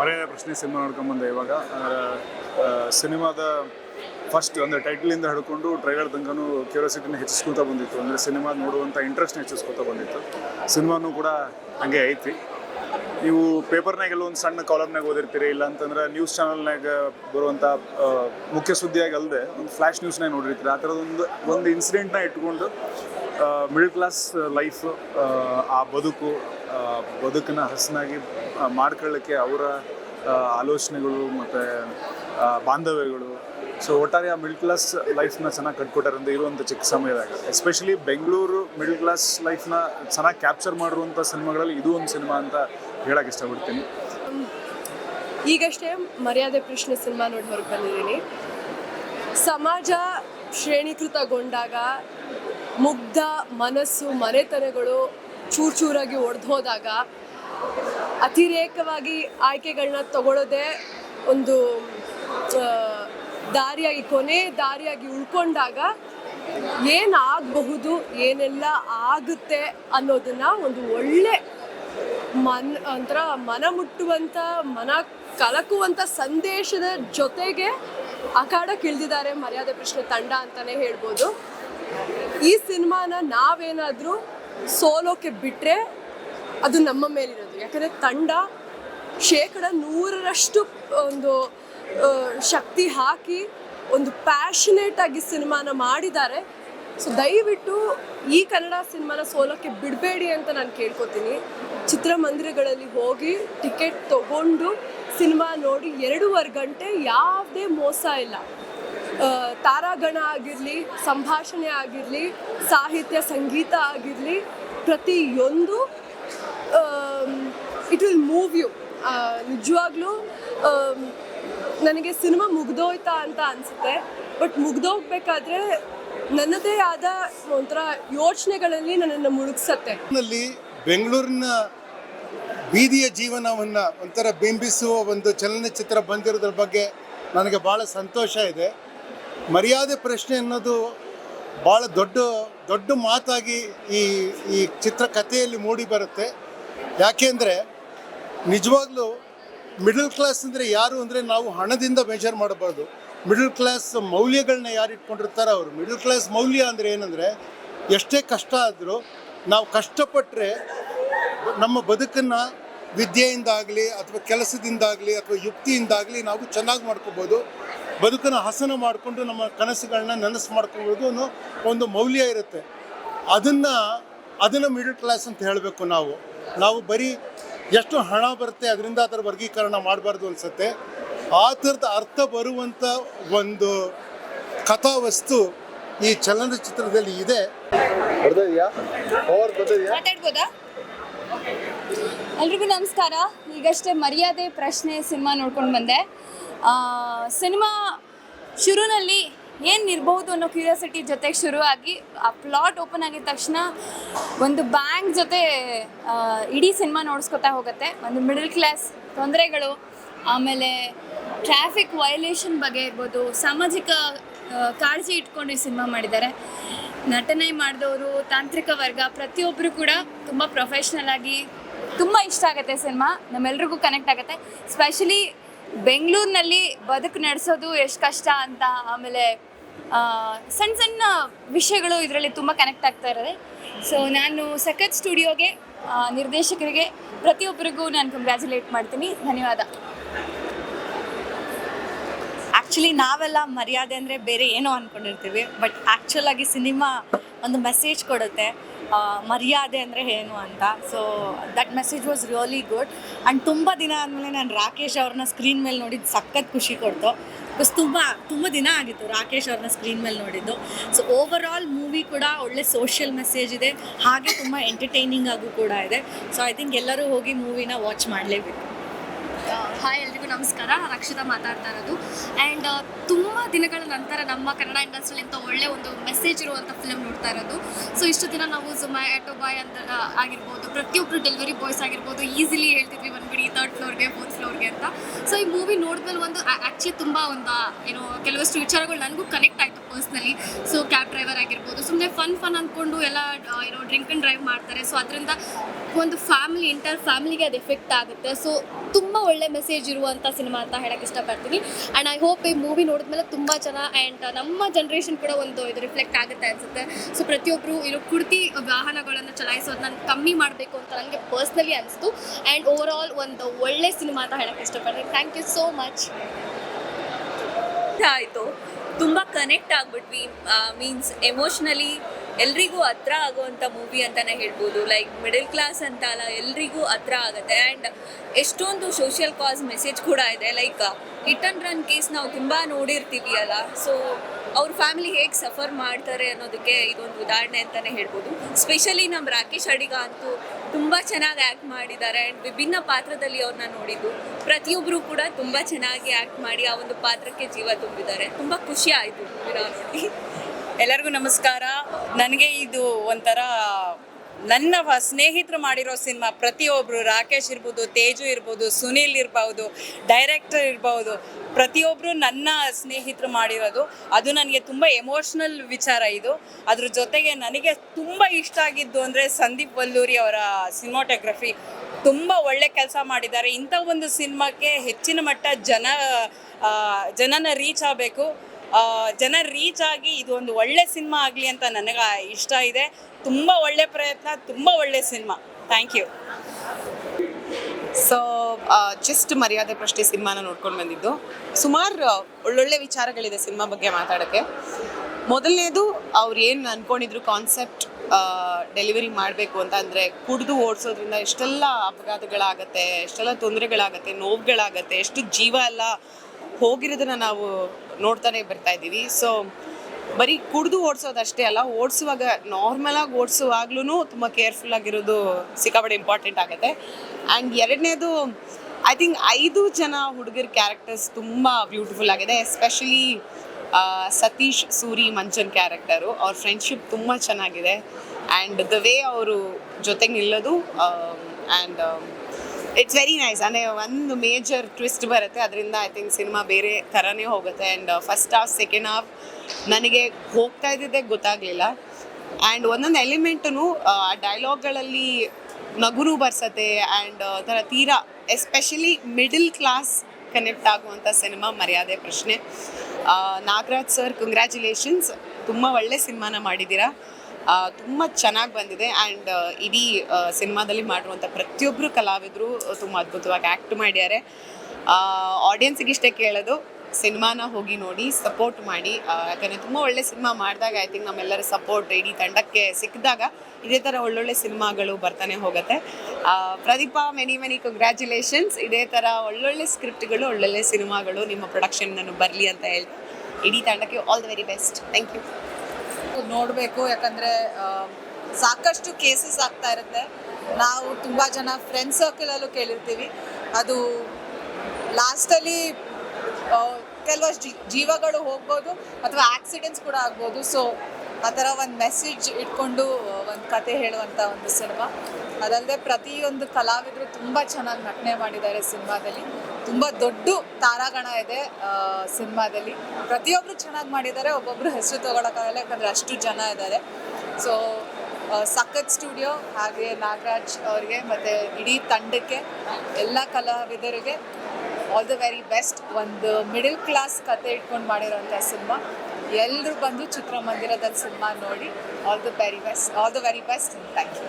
ಮರೆಯದ ಪ್ರಶ್ನೆ ಸಿನಿಮಾ ನೋಡ್ಕೊಂಬಂದೆ ಇವಾಗ. ಸಿನಿಮಾದ ಫಸ್ಟ್ ಅಂದರೆ ಟೈಟ್ಲಿಂದ ಹಿಡ್ಕೊಂಡು ಟ್ರೈಲರ್ ತನಕನೂ ಕ್ಯೂರಿಯಾಸಿಟಿನ ಹೆಚ್ಚಿಸ್ಕೊತಾ ಬಂದಿತ್ತು. ಅಂದರೆ ಸಿನಿಮಾ ನೋಡುವಂಥ ಇಂಟ್ರೆಸ್ಟ್ನ ಹೆಚ್ಚಿಸ್ಕೊತಾ ಬಂದಿತ್ತು. ಸಿನಿಮಾನೂ ಕೂಡ ಹಂಗೆ ಐತಿ. ನೀವು ಪೇಪರ್ನಾಗ ಎಲ್ಲೋ ಒಂದು ಸಣ್ಣ ಕಾಲಮ್ನಾಗ ಓದಿರ್ತೀರಿ ಇಲ್ಲ ಅಂತಂದ್ರೆ ನ್ಯೂಸ್ ಚಾನಲ್ನಾಗ ಬರುವಂಥ ಮುಖ್ಯ ಸುದ್ದಿಯಾಗಿ ಅಲ್ಲದೆ ಒಂದು ಫ್ಲ್ಯಾಶ್ ನ್ಯೂಸ್ನಾಗ ನೋಡಿರ್ತೀರಿ. ಆ ಥರದೊಂದು ಒಂದು ಇನ್ಸಿಡೆಂಟ್ನ ಇಟ್ಕೊಂಡು ಮಿಡಲ್ ಕ್ಲಾಸ್ ಲೈಫ್ ಆ ಬದುಕು ಬದುಕನ್ನ ಹಸನಾಗಿ ಮಾಡ್ಕೊಳ್ಳೋಕ್ಕೆ ಅವರ ಆಲೋಚನೆಗಳು ಮತ್ತು ಬಾಂಧವ್ಯಗಳು. ಸೊ ಒಟ್ಟಾರೆ ಆ ಮಿಡ್ಲ್ ಕ್ಲಾಸ್ ಲೈಫ್ನ ಚೆನ್ನಾಗಿ ಕಟ್ಕೊಟ್ಟಾರಂತ ಇರುವಂಥ ಚಿಕ್ಕ ಸಮಯದಾಗ. ಎಸ್ಪೆಷಲಿ ಬೆಂಗಳೂರು ಮಿಡಲ್ ಕ್ಲಾಸ್ ಲೈಫ್ನ ಚೆನ್ನಾಗಿ ಕ್ಯಾಪ್ಚರ್ ಮಾಡಿರುವಂಥ ಸಿನಿಮಾಗಳಲ್ಲಿ ಇದು ಒಂದು ಸಿನಿಮಾ ಅಂತ ಹೇಳಕ್ಕೆ ಇಷ್ಟಪಡ್ತೀನಿ. ಈಗಷ್ಟೇ ಮರ್ಯಾದೆ ಪ್ರಶ್ನೆ ಸಿನಿಮಾ ನೋಡಿ ಹೊರಗೆ ಬಂದಿದ್ದೀನಿ. ಸಮಾಜ ಶ್ರೇಣೀಕೃತಗೊಂಡಾಗ ಮುಗ್ಧ ಮನಸ್ಸು, ಮನೆತನಗಳು ಚೂರು ಚೂರಾಗಿ ಒಡೆದು ಹೋದಾಗ ಅತಿರೇಕವಾಗಿ ಆಯ್ಕೆಗಳನ್ನ ತಗೊಳ್ಳೋದೇ ಒಂದು ದಾರಿಯಾಗಿ, ಕೊನೆ ದಾರಿಯಾಗಿ ಉಳ್ಕೊಂಡಾಗ ಏನಾಗಬಹುದು ಏನೆಲ್ಲ ಆಗುತ್ತೆ ಅನ್ನೋದನ್ನ ಒಂದು ಒಳ್ಳೆ ಮನ್, ಒಂಥರ ಮನ ಮುಟ್ಟುವಂಥ ಮನ ಕಲಕುವಂಥ ಸಂದೇಶದ ಜೊತೆಗೆ ಅಖಾಡಕ್ಕೆ ಇಳಿದಿದ್ದಾರೆ ಮರ್ಯಾದೆ ಪ್ರಶ್ನೆ ತಂಡ ಅಂತಲೇ ಹೇಳ್ಬೋದು. ಈ ಸಿನಿಮಾನ ನಾವೇನಾದರೂ ಸೋಲೋಕೆ ಬಿಟ್ಟರೆ ಅದು ನಮ್ಮ ಮೇಲಿರೋದು. ಯಾಕಂದರೆ ತಂಡ ಶೇಕಡ ನೂರರಷ್ಟು ಒಂದು ಶಕ್ತಿ ಹಾಕಿ ಒಂದು ಪ್ಯಾಷನೇಟ್ ಆಗಿ ಸಿನಿಮಾನ ಮಾಡಿದ್ದಾರೆ. ಸೊ ದಯವಿಟ್ಟು ಈ ಕನ್ನಡ ಸಿನಿಮಾನ ಸೋಲೋಕ್ಕೆ ಬಿಡಬೇಡಿ ಅಂತ ನಾನು ಕೇಳ್ಕೊತೀನಿ. ಚಿತ್ರಮಂದಿರಗಳಲ್ಲಿ ಹೋಗಿ ಟಿಕೆಟ್ ತಗೊಂಡು ಸಿನಿಮಾ ನೋಡಿ ಎರಡೂವರೆ ಗಂಟೆ ಯಾವುದೇ ಮೋಸ ಇಲ್ಲ. ತಾರಾಗಣ ಆಗಿರಲಿ, ಸಂಭಾಷಣೆ ಆಗಿರಲಿ, ಸಾಹಿತ್ಯ, ಸಂಗೀತ ಆಗಿರಲಿ, ಪ್ರತಿಯೊಂದು ಇಟ್ ವಿಲ್ ಮೂವ್ ಯು ನಿಜವಾಗ್ಲೂ ನನಗೆ ಸಿನಿಮಾ ಮುಗ್ದೋಯ್ತಾ ಅಂತ ಅನಿಸುತ್ತೆ. ಬಟ್ ಮುಗ್ದೋಗ್ಬೇಕಾದ್ರೆ ನನ್ನದೇ ಆದ ಒಂಥರ ಯೋಚನೆಗಳಲ್ಲಿ ನನ್ನನ್ನು ಮುಳುಗಿಸತ್ತೆ. ಬೆಂಗಳೂರಿನ ಬೀದಿಯ ಜೀವನವನ್ನು ಒಂಥರ ಬಿಂಬಿಸುವ ಒಂದು ಚಲನಚಿತ್ರ ಬಂದಿರೋದ್ರ ಬಗ್ಗೆ ನನಗೆ ಭಾಳ ಸಂತೋಷ ಇದೆ. ಮರ್ಯಾದೆ ಪ್ರಶ್ನೆ ಅನ್ನೋದು ಭಾಳ ದೊಡ್ಡ ದೊಡ್ಡ ಮಾತಾಗಿ ಈ ಈ ಚಿತ್ರಕಥೆಯಲ್ಲಿ ಮೂಡಿ ಬರುತ್ತೆ. ಯಾಕೆಂದರೆ ನಿಜವಾಗ್ಲೂ ಮಿಡಲ್ ಕ್ಲಾಸ್ ಅಂದರೆ ಯಾರು ಅಂದರೆ ನಾವು ಹಣದಿಂದ ಮೆಜರ್ ಮಾಡಬಾರ್ದು. ಮಿಡಲ್ ಕ್ಲಾಸ್ ಮೌಲ್ಯಗಳನ್ನ ಯಾರು ಇಟ್ಕೊಂಡಿರ್ತಾರೋ ಅವರು. ಮಿಡಲ್ ಕ್ಲಾಸ್ ಮೌಲ್ಯ ಅಂದರೆ ಏನಂದರೆ ಎಷ್ಟೇ ಕಷ್ಟ ಆದರೂ ನಾವು ಕಷ್ಟಪಟ್ಟರೆ ನಮ್ಮ ಬದುಕನ್ನು ವಿದ್ಯೆಯಿಂದಾಗಲಿ ಅಥವಾ ಕೆಲಸದಿಂದಾಗಲಿ ಅಥವಾ ಯುಕ್ತಿಯಿಂದಾಗಲಿ ನಾವು ಚೆನ್ನಾಗಿ ಮಾಡ್ಕೋಬೋದು. ಬದುಕನ್ನು ಹಸನ ಮಾಡಿಕೊಂಡು ನಮ್ಮ ಕನಸುಗಳನ್ನ ನನಸು ಮಾಡ್ಕೊಬೋದು ಅನ್ನೋ ಒಂದು ಮೌಲ್ಯ ಇರುತ್ತೆ. ಅದನ್ನು ಅದನ್ನು ಮಿಡಲ್ ಕ್ಲಾಸ್ ಅಂತ ಹೇಳಬೇಕು ನಾವು. ನಾವು ಬರೀ ಎಷ್ಟು ಹಣ ಬರುತ್ತೆ, ಅದರಿಂದ ಅದರ ವರ್ಗೀಕರಣ ಮಾಡಬಾರ್ದು ಅನಿಸುತ್ತೆ. ಆ ಥರದ ಅರ್ಥ ಬರುವಂಥ ಒಂದು ಕಥಾವಸ್ತು ಈ ಚಲನಚಿತ್ರದಲ್ಲಿ ಇದೆ. ಎಲ್ರಿಗೂ ನಮಸ್ಕಾರ. ಈಗಷ್ಟೇ ಮರ್ಯಾದೆ ಪ್ರಶ್ನೆ ಸಿನಿಮಾ ನೋಡ್ಕೊಂಡು ಬಂದೆ. ಸಿನಿಮಾ ಶುರುನಲ್ಲಿ ಏನು ಇರ್ಬೋದು ಅನ್ನೋ ಕ್ಯೂರಿಯಾಸಿಟಿ ಜೊತೆಗೆ ಶುರುವಾಗಿ ಆ ಪ್ಲಾಟ್ ಓಪನ್ ಆಗಿದ ತಕ್ಷಣ ಒಂದು ಬ್ಯಾಂಕ್ ಜೊತೆ ಇಡೀ ಸಿನಿಮಾ ನೋಡಿಸ್ಕೊತಾ ಹೋಗುತ್ತೆ. ಒಂದು ಮಿಡಲ್ ಕ್ಲಾಸ್ ತೊಂದರೆಗಳು, ಆಮೇಲೆ ಟ್ರಾಫಿಕ್ ವಯಲೇಷನ್ ಬಗ್ಗೆ ಇರ್ಬೋದು, ಸಾಮಾಜಿಕ ಕಾಳಜಿ ಇಟ್ಕೊಂಡು ಈ ಸಿನಿಮಾ ಮಾಡಿದ್ದಾರೆ. ನಟನೆ ಮಾಡಿದವರು, ತಾಂತ್ರಿಕ ವರ್ಗ ಪ್ರತಿಯೊಬ್ಬರು ಕೂಡ ತುಂಬ ಪ್ರೊಫೆಷ್ನಲ್ ಆಗಿ ತುಂಬ ಇಷ್ಟ ಆಗುತ್ತೆ ಸಿನಿಮಾ. ನಮ್ಮೆಲ್ರಿಗೂ ಕನೆಕ್ಟ್ ಆಗುತ್ತೆ. ಸ್ಪೆಷಲಿ ಬೆಂಗಳೂರಿನಲ್ಲಿ ಬದುಕು ನಡೆಸೋದು ಎಷ್ಟು ಕಷ್ಟ ಅಂತ ಆಮೇಲೆ ಸಣ್ಣ ಸಣ್ಣ ವಿಷಯಗಳು ಇದರಲ್ಲಿ ತುಂಬ ಕನೆಕ್ಟ್ ಆಗ್ತಾ ಇರೋದೆ. ಸೊ ನಾನು ಸಖತ್ ಸ್ಟುಡಿಯೋಗೆ ನಿರ್ದೇಶಕರಿಗೆ ಪ್ರತಿಯೊಬ್ಬರಿಗೂ ನಾನು ಕಂಗ್ರ್ಯಾಚುಲೇಟ್ ಮಾಡ್ತೀನಿ. ಧನ್ಯವಾದ. ಆ್ಯಕ್ಚುಲಿ ನಾವೆಲ್ಲ ಮರ್ಯಾದೆ ಅಂದರೆ ಬೇರೆ ಏನೋ ಅಂದ್ಕೊಂಡಿರ್ತೀವಿ ಬಟ್ ಆ್ಯಕ್ಚುಲ್ ಆಗಿ ಸಿನಿಮಾ ಒಂದು ಮೆಸೇಜ್ ಕೊಡುತ್ತೆ ಮರ್ಯಾದೆ ಅಂದರೆ ಏನು ಅಂತ. So that message was really good and ತುಂಬ ದಿನ ಆದಮೇಲೆ ನಾನು ರಾಕೇಶ್ ಅವ್ರನ್ನ ಸ್ಕ್ರೀನ್ ಮೇಲೆ ನೋಡಿದ್ದು ಸಖತ್ ಖುಷಿ ಕೊಡ್ತು. ಬಿಕಾಸ್ ತುಂಬ ತುಂಬ ದಿನ ಆಗಿತ್ತು ರಾಕೇಶ್ ಅವ್ರನ್ನ ಸ್ಕ್ರೀನ್ ಮೇಲೆ ನೋಡಿದ್ದು. ಸೊ ಓವರ್ ಮೂವಿ ಕೂಡ ಒಳ್ಳೆ ಸೋಷಿಯಲ್ ಮೆಸೇಜ್ ಇದೆ. ಹಾಗೆ ತುಂಬ ಎಂಟರ್ಟೈನಿಂಗ್ ಆಗೂ ಕೂಡ ಇದೆ. ಸೊ ಐ ಥಿಂಕ್ ಎಲ್ಲರೂ ಹೋಗಿ ಮೂವಿನ ವಾಚ್ ಮಾಡಲೇಬೇಕು. ಹಾಯ್ ಎಲ್ರಿಗೂ ನಮಸ್ಕಾರ. ನಾನು ರಕ್ಷಿತಾ ಮಾತಾಡ್ತಾ ಇರೋದು. ಆ್ಯಂಡ್ ತುಂಬ ದಿನಗಳ ನಂತರ ನಮ್ಮ ಕನ್ನಡ ಇಂಡಸ್ಟ್ರಿಯಲ್ಲಿ ಅಂತ ಒಳ್ಳೆ ಒಂದು ಮೆಸೇಜ್ ಇರುವಂಥ ಫಿಲಮ್ ನೋಡ್ತಾ ಇರೋದು. ಸೊ ಇಷ್ಟು ದಿನ ನಾವು ಝೊಮ್ಯಾಟೊ ಬಾಯ್ ಅಂತ ಆಗಿರ್ಬೋದು ಪ್ರತಿಯೊಬ್ಬರು ಡೆಲಿವರಿ ಬಾಯ್ಸ್ ಆಗಿರ್ಬೋದು ಈಸಿಲಿ ಹೇಳ್ತಿದ್ವಿ ಬಂದ್ಬಿಡಿ ತರ್ಡ್ ಫ್ಲೋರ್ಗೆ ಫೋರ್ತ್ ಫ್ಲೋರ್ಗೆ ಅಂತ. ಸೊ ಈ ಮೂವಿ ನೋಡಿದ್ಮೇಲೆ ಒಂದು ಆ್ಯಕ್ಚುಲಿ ತುಂಬ ಒಂದು, ಏನೋ, ಕೆಲವಷ್ಟು ವಿಚಾರಗಳು ನನಗೂ ಕನೆಕ್ಟ್ ಆಯಿತು ಪರ್ಸ್ನಲಿ ಸೊ ಕ್ಯಾಬ್ ಡ್ರೈವರ್ ಆಗಿರ್ಬೋದು ಸುಮ್ಮನೆ ಫನ್ ಫನ್ ಅಂದ್ಕೊಂಡು ಎಲ್ಲ ಏನೋ ಡ್ರಿಂಕ್ ಆ್ಯಂಡ್ ಡ್ರೈವ್ ಮಾಡ್ತಾರೆ. ಸೊ ಅದರಿಂದ ಒಂದು ಫ್ಯಾಮಿಲಿ ಇಂಟರ್ ಫ್ಯಾಮಿಲಿಗೆ ಅದು ಎಫೆಕ್ಟ್ ಆಗುತ್ತೆ. ಸೊ ತುಂಬ ಒಳ್ಳೆ ಮೆಸೇಜ್ ಇರುವಂಥ ಸಿನಿಮಾ ಅಂತ ಹೇಳಕ್ಕೆ ಇಷ್ಟಪಡ್ತೀನಿ. ಆ್ಯಂಡ್ ಐ ಹೋಪ್ ಈ ಮೂವಿ ನೋಡಿದ್ಮೇಲೆ ತುಂಬ ಜನ ಆ್ಯಂಡ್ ನಮ್ಮ ಜನ್ರೇಷನ್ ಕೂಡ ಒಂದು ಇದು ರಿಫ್ಲೆಕ್ಟ್ ಆಗುತ್ತೆ ಅನಿಸುತ್ತೆ. ಸೊ ಪ್ರತಿಯೊಬ್ಬರು ಇರೋ ಕುರ್ತಿ ವಾಹನಗಳನ್ನು ಚಲಾಯಿಸೋದನ್ನ ಕಮ್ಮಿ ಮಾಡಬೇಕು ಅಂತ ನನಗೆ ಪರ್ಸ್ನಲಿ ಅನಿಸ್ತು. ಆ್ಯಂಡ್ ಓವರ್ ಆಲ್ ಒಂದು ಒಳ್ಳೆ ಸಿನಿಮಾ ಅಂತ ಹೇಳಕ್ಕೆ ಇಷ್ಟಪಡ್ತೀನಿ. ಥ್ಯಾಂಕ್ ಯು ಸೋ ಮಚ್ ಆಯಿತು. ತುಂಬ ಕನೆಕ್ಟ್ ಆಗ್ಬಿಟ್ವಿ. ಮೀನ್ಸ್ ಎಮೋಷ್ನಲಿ ಎಲ್ರಿಗೂ ಹತ್ರ ಆಗುವಂಥ ಮೂವಿ ಅಂತಲೇ ಹೇಳ್ಬೋದು. ಲೈಕ್ ಮಿಡಲ್ ಕ್ಲಾಸ್ ಅಂತ ಅಲ್ಲ, ಎಲ್ರಿಗೂ ಹತ್ರ ಆಗುತ್ತೆ. ಆ್ಯಂಡ್ ಎಷ್ಟೊಂದು ಸೋಷಿಯಲ್ ಕಾಸ್ ಮೆಸೇಜ್ ಕೂಡ ಇದೆ. Like hit and run case ನಾವು ತುಂಬ ನೋಡಿರ್ತೀವಿ ಅಲ್ಲ. ಸೊ ಅವ್ರ ಫ್ಯಾಮಿಲಿ ಹೇಗೆ ಸಫರ್ ಮಾಡ್ತಾರೆ ಅನ್ನೋದಕ್ಕೆ ಇದೊಂದು ಉದಾಹರಣೆ ಅಂತಲೇ ಹೇಳ್ಬೋದು. ಸ್ಪೆಷಲಿ ನಮ್ಮ ರಾಕೇಶ್ ಅಡಿಗ ಅಂತೂ ತುಂಬ ಚೆನ್ನಾಗಿ ಆ್ಯಕ್ಟ್ ಮಾಡಿದ್ದಾರೆ. ಆ್ಯಂಡ್ ವಿಭಿನ್ನ ಪಾತ್ರದಲ್ಲಿ ಅವ್ರನ್ನ ನೋಡಿದ್ದು. ಪ್ರತಿಯೊಬ್ಬರು ಕೂಡ ತುಂಬ ಚೆನ್ನಾಗಿ ಆ್ಯಕ್ಟ್ ಮಾಡಿ ಆ ಒಂದು ಪಾತ್ರಕ್ಕೆ ಜೀವ ತುಂಬಿದ್ದಾರೆ. ತುಂಬ ಖುಷಿ ಆಯಿತು ನೋಡಿ. ಎಲ್ಲರಿಗೂ ನಮಸ್ಕಾರ. ನನಗೆ ಇದು ಒಂಥರ ನನ್ನ ಸ್ನೇಹಿತರು ಮಾಡಿರೋ ಸಿನಿಮಾ ಪ್ರತಿಯೊಬ್ಬರು ರಾಕೇಶ್ ಇರ್ಬೋದು, ತೇಜು ಇರ್ಬೋದು, ಸುನೀಲ್ ಇರ್ಬೋದು, ಡೈರೆಕ್ಟರ್ ಇರ್ಬೋದು ಪ್ರತಿಯೊಬ್ಬರು ನನ್ನ ಸ್ನೇಹಿತರು ಮಾಡಿರೋದು. ಅದು ನನಗೆ ತುಂಬ ಎಮೋಷ್ನಲ್ ವಿಚಾರ ಇದು. ಅದ್ರ ಜೊತೆಗೆ ನನಗೆ ತುಂಬ ಇಷ್ಟ ಆಗಿದ್ದು ಅಂದರೆ ಸಂದೀಪ್ ವಲ್ಲೂರಿ ಅವರ ಸಿನಿಮಾಟೋಗ್ರಫಿ. ತುಂಬ ಒಳ್ಳೆ ಕೆಲಸ ಮಾಡಿದ್ದಾರೆ. ಇಂಥ ಒಂದು ಸಿನಿಮಾಕ್ಕೆ ಹೆಚ್ಚಿನ ಮಟ್ಟ ಜನ ಜನನ ರೀಚ್ ಆಗಬೇಕು. ಜನ ರೀಚ್ ಆಗಿ ಇದು ಒಂದು ಒಳ್ಳೆ ಸಿನಿಮಾ ಆಗಲಿ ಅಂತ ನನಗೆ ಇಷ್ಟ ಇದೆ. ತುಂಬ ಒಳ್ಳೆ ಪ್ರಯತ್ನ, ತುಂಬ ಒಳ್ಳೆ cinema thank you so just ಮರ್ಯಾದೆ ಪ್ರಶ್ನೆ ಸಿನಿಮಾನ ನೋಡ್ಕೊಂಡು ಬಂದಿದ್ದು. ಸುಮಾರು ಒಳ್ಳೊಳ್ಳೆ ವಿಚಾರಗಳಿದೆ ಸಿನಿಮಾ ಬಗ್ಗೆ ಮಾತಾಡೋಕ್ಕೆ. ಮೊದಲನೇದು, ಅವ್ರು ಏನು ಅಂದ್ಕೊಂಡಿದ್ರು ಕಾನ್ಸೆಪ್ಟ್ ಡೆಲಿವರಿ ಮಾಡಬೇಕು ಅಂತ ಅಂದರೆ ಕುಡಿದು ಓಡಿಸೋದ್ರಿಂದ ಎಷ್ಟೆಲ್ಲ ಅಪಘಾತಗಳಾಗತ್ತೆ, ಎಷ್ಟೆಲ್ಲ ತೊಂದರೆಗಳಾಗತ್ತೆ, ನೋವುಗಳಾಗತ್ತೆ, ಎಷ್ಟು ಜೀವ ಎಲ್ಲ ಹೋಗಿರೋದನ್ನ ನಾವು ನೋಡ್ತಾನೆ ಬರ್ತಾ ಇದ್ದೀವಿ. ಸೊ ಬರೀ ಕುಡಿದು ಓಡಿಸೋದಷ್ಟೇ ಅಲ್ಲ, ಓಡಿಸುವಾಗ ನಾರ್ಮಲಾಗಿ ಓಡಿಸುವಾಗ್ಲೂ ತುಂಬ ಕೇರ್ಫುಲ್ ಆಗಿರೋದು ಸಿಕ್ಕಾಪಟ್ಟೆ ಇಂಪಾರ್ಟೆಂಟ್ ಆಗುತ್ತೆ. ಆ್ಯಂಡ್ ಎರಡನೇದು ಐ ಥಿಂಕ್ ಐದು ಜನ ಹುಡುಗರ ಕ್ಯಾರೆಕ್ಟರ್ಸ್ ತುಂಬ ಬ್ಯೂಟಿಫುಲ್ ಆಗಿದೆ. ಎಸ್ಪೆಷಲಿ ಸತೀಶ್, ಸೂರಿ ಮಂಚನ್ ಕ್ಯಾರೆಕ್ಟರು ಅವ್ರ ಫ್ರೆಂಡ್ಶಿಪ್ ತುಂಬ ಚೆನ್ನಾಗಿದೆ. ಆ್ಯಂಡ್ ದ ವೇ ಅವರು ಜೊತೆಗೆ ನಿಲ್ಲೋದು ಆ್ಯಂಡ್ ಇಟ್ಸ್ ವೆರಿ ನೈಸ್ ಅಂದರೆ ಒಂದು ಮೇಜರ್ ಟ್ವಿಸ್ಟ್ ಬರುತ್ತೆ. ಅದರಿಂದ ಐ ಥಿಂಕ್ ಸಿನಿಮಾ ಬೇರೆ ಥರನೇ ಹೋಗುತ್ತೆ. And first half second half ನನಗೆ ಹೋಗ್ತಾ ಇದ್ದಿದ್ದೆ ಗೊತ್ತಾಗಲಿಲ್ಲ. ಆ್ಯಂಡ್ ಒಂದೊಂದು ಎಲಿಮೆಂಟು ಆ ಡೈಲಾಗ್ಗಳಲ್ಲಿ ನಗುರು ಬರ್ಸತ್ತೆ. ಆ್ಯಂಡ್ ಥರ ತೀರಾ ಎಸ್ಪೆಷಲಿ ಮಿಡಲ್ ಕ್ಲಾಸ್ ಕನೆಕ್ಟ್ ಆಗುವಂಥ ಸಿನಿಮಾ ಮರ್ಯಾದೆ ಪ್ರಶ್ನೆ. ನಾಗರಾಜ್ ಸರ್ ಕಂಗ್ರ್ಯಾಚುಲೇಷನ್ಸ್ ತುಂಬ ಒಳ್ಳೆ ಸಿನಿಮಾನ ಮಾಡಿದ್ದೀರಾ? ತುಂಬ ಚೆನ್ನಾಗಿ ಬಂದಿದೆ ಆ್ಯಂಡ್ ಇಡೀ ಸಿನಿಮಾದಲ್ಲಿ ಮಾಡಿರುವಂಥ ಪ್ರತಿಯೊಬ್ಬರು ಕಲಾವಿದರು ತುಂಬ ಅದ್ಭುತವಾಗಿ ಆ್ಯಕ್ಟ್ ಮಾಡ್ಯಾರೆ. ಆಡಿಯನ್ಸಿಗೆ ಇಷ್ಟೇ ಕೇಳೋದು, ಸಿನಿಮಾನ ಹೋಗಿ ನೋಡಿ ಸಪೋರ್ಟ್ ಮಾಡಿ ಯಾಕಂದರೆ ತುಂಬ ಒಳ್ಳೆ ಸಿನಿಮಾ ಮಾಡಿದಾಗ ಐ ಥಿಂಕ್ ನಮ್ಮೆಲ್ಲರ ಸಪೋರ್ಟ್ ಇಡೀ ತಂಡಕ್ಕೆ ಸಿಕ್ಕಿದಾಗ ಇದೇ ಥರ ಒಳ್ಳೊಳ್ಳೆ ಸಿನಿಮಾಗಳು ಬರ್ತಾನೆ ಹೋಗುತ್ತೆ. ಪ್ರದೀಪ ಮೆನಿ ಮೆನಿ ಕಂಗ್ರ್ಯಾಚುಲೇಷನ್ಸ್ ಇದೇ ಥರ ಒಳ್ಳೊಳ್ಳೆ ಸ್ಕ್ರಿಪ್ಟ್ಗಳು ಒಳ್ಳೊಳ್ಳೆ ಸಿನಿಮಾಗಳು ನಿಮ್ಮ ಪ್ರೊಡಕ್ಷನ್ ಬರಲಿ ಅಂತ ಹೇಳ್ತೀನಿ ಇಡೀ ತಂಡಕ್ಕೆ all the very best thank you ನೋಡಬೇಕು, ಯಾಕಂದರೆ ಸಾಕಷ್ಟು ಕೇಸಸ್ ಆಗ್ತಾ ಇರುತ್ತೆ. ನಾವು ತುಂಬ ಜನ ಫ್ರೆಂಡ್ ಸರ್ಕಲಲ್ಲೂ ಕೇಳಿರ್ತೀವಿ. ಅದು ಲಾಸ್ಟಲ್ಲಿ ಕೆಲವಷ್ಟು ಜೀವಗಳು ಹೋಗ್ಬೋದು ಅಥವಾ ಆಕ್ಸಿಡೆಂಟ್ಸ್ ಕೂಡ ಆಗ್ಬೋದು. ಸೊ ಆ ಥರ ಒಂದು ಮೆಸೇಜ್ ಇಟ್ಕೊಂಡು ಒಂದು ಕತೆ ಹೇಳುವಂಥ ಒಂದು ಸಿನಿಮಾ. ಅದಲ್ಲದೆ ಪ್ರತಿಯೊಂದು ಕಲಾವಿದರು ತುಂಬ ಚೆನ್ನಾಗಿ ನಟನೆ ಮಾಡಿದ್ದಾರೆ ಸಿನಿಮಾದಲ್ಲಿ. ತುಂಬ ದೊಡ್ಡ ತಾರಾಗಣ ಇದೆ ಸಿನಿಮಾದಲ್ಲಿ. ಪ್ರತಿಯೊಬ್ಬರು ಚೆನ್ನಾಗಿ ಮಾಡಿದ್ದಾರೆ ಒಬ್ಬೊಬ್ಬರು ಹೆಸರು ತೊಗೊಳಕ್ಕಾಗಲ್ಲ, ಯಾಕಂದರೆ ಅಷ್ಟು ಜನ ಇದ್ದಾರೆ. ಸೊ ಸಖತ್ ಸ್ಟುಡಿಯೋ ಹಾಗೆ ನಾಗರಾಜ್ ಅವರಿಗೆ, ಮತ್ತು ಇಡೀ ತಂಡಕ್ಕೆ, ಎಲ್ಲ ಕಲಾವಿದರಿಗೆ ಆಲ್ ದ ವೆರಿ ಬೆಸ್ಟ್ ಒಂದು ಮಿಡಲ್ ಕ್ಲಾಸ್ ಕತೆ ಇಟ್ಕೊಂಡು ಮಾಡಿರೋಂಥ ಸಿನಿಮಾ. ಎಲ್ಲರೂ ಬಂದು ಚಿತ್ರಮಂದಿರದಲ್ಲಿ ಸಿನಿಮಾ ನೋಡಿ all the very best all the very best thank you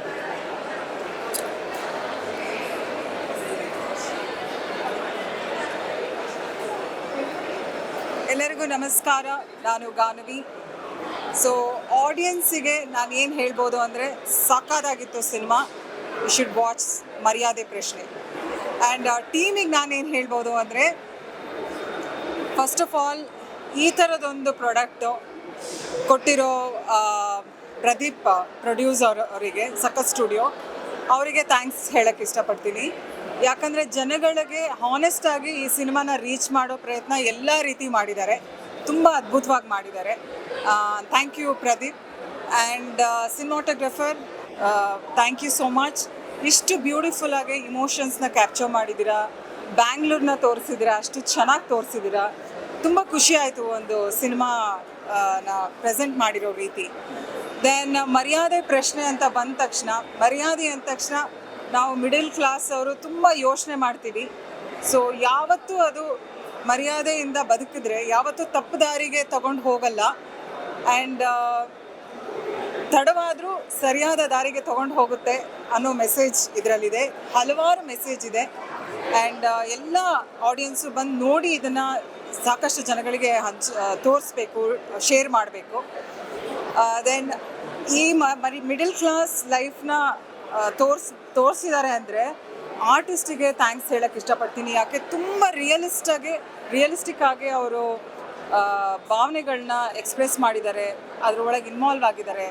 ಎಲ್ಲರಿಗೂ ನಮಸ್ಕಾರ. ನಾನು ಗಾನವಿ. ಸೊ ಆಡಿಯನ್ಸಿಗೆ ನಾನು ಏನು ಹೇಳ್ಬೋದು ಅಂದರೆ ಸಾಕಾದಾಗಿತ್ತು cinema. You should watch Maryade Prashne. And ಟೀಮಿಗೆ ನಾನೇನು ಹೇಳ್ಬೋದು ಅಂದರೆ ಫಸ್ಟ್ ಆಫ್ ಆಲ್ ಈ ಥರದೊಂದು ಪ್ರಾಡಕ್ಟು ಕೊಟ್ಟಿರೋ ಪ್ರದೀಪ್ ಪ್ರೊಡ್ಯೂಸರ್ ಅವರಿಗೆ ಸಖತ್ ಸ್ಟುಡಿಯೋ ಅವರಿಗೆ ಥ್ಯಾಂಕ್ಸ್ ಹೇಳಕ್ಕೆ ಇಷ್ಟಪಡ್ತೀನಿ. ಯಾಕಂದರೆ ಜನಗಳಿಗೆ ಹಾನೆಸ್ಟ್ ಆಗಿ ಈ ಸಿನಿಮಾನ ರೀಚ್ ಮಾಡೋ ಪ್ರಯತ್ನ ಎಲ್ಲ ರೀತಿ ಮಾಡಿದ್ದಾರೆ. ತುಂಬ ಅದ್ಭುತವಾಗಿ ಮಾಡಿದ್ದಾರೆ. Thank you Pradeep. And cinematographer thank you so much ಇಷ್ಟು ಬ್ಯೂಟಿಫುಲ್ ಆಗಿ ಇಮೋಷನ್ಸ್ನ ಕ್ಯಾಪ್ಚರ್ ಮಾಡಿದ್ದೀರಾ? ಬ್ಯಾಂಗ್ಳೂರ್ನ ತೋರಿಸಿದಿರಾ ಅಷ್ಟು ಚೆನ್ನಾಗಿ ತೋರಿಸಿದಿರಾ ತುಂಬ ಖುಷಿ ಆಯಿತು ಒಂದು ಸಿನಿಮಾ ಪ್ರೆಸೆಂಟ್ ಮಾಡಿರೋ ರೀತಿ. ದೆನ್ ಮರ್ಯಾದೆ ಪ್ರಶ್ನೆ ಅಂತ ಬಂದ ತಕ್ಷಣ, ಮರ್ಯಾದೆ ಅಂದ ತಕ್ಷಣ ನಾವು ಮಿಡಲ್ ಕ್ಲಾಸ್ ಅವರು ತುಂಬ ಯೋಚನೆ ಮಾಡ್ತೀವಿ. ಸೊ ಯಾವತ್ತೂ ಅದು ಮರ್ಯಾದೆಯಿಂದ ಬದುಕಿದ್ರೆ, ಯಾವತ್ತೂ ತಪ್ಪು ದಾರಿಗೆ ತಗೊಂಡು ಹೋಗಲ್ಲ. ಆ್ಯಂಡ್ ತಡವಾದರೂ ಸರಿಯಾದ ದಾರಿಗೆ ತಗೊಂಡು ಹೋಗುತ್ತೆ ಅನ್ನೋ ಮೆಸೇಜ್ ಇದರಲ್ಲಿದೆ. ಹಲವಾರು ಮೆಸೇಜ್ ಇದೆ. ಆ್ಯಂಡ್ ಎಲ್ಲ ಆಡಿಯನ್ಸು ಬಂದು ನೋಡಿ ಇದನ್ನು ಸಾಕಷ್ಟು ಜನಗಳಿಗೆ ಹಂಚ ತೋರಿಸ್ಬೇಕು ಶೇರ್ ಮಾಡಬೇಕು. ದೆನ್ ಈ ಮರಿ ಮಿಡಲ್ ಕ್ಲಾಸ್ ಲೈಫ್ನ ತೋರ್ಸ್ ತೋರಿಸಿದ್ದಾರೆ ಅಂದರೆ ಆರ್ಟಿಸ್ಟಿಗೆ ಥ್ಯಾಂಕ್ಸ್ ಹೇಳಕ್ಕೆ ಇಷ್ಟಪಡ್ತೀನಿ. ಯಾಕೆ ತುಂಬ ರಿಯಲಿಸ್ಟಾಗಿ ರಿಯಲಿಸ್ಟಿಕ್ ಆಗಿ ಅವರು ಭಾವನೆಗಳನ್ನ ಎಕ್ಸ್ಪ್ರೆಸ್ ಮಾಡಿದ್ದಾರೆ. ಅದರೊಳಗೆ ಇನ್ವಾಲ್ವ್ ಆಗಿದ್ದಾರೆ.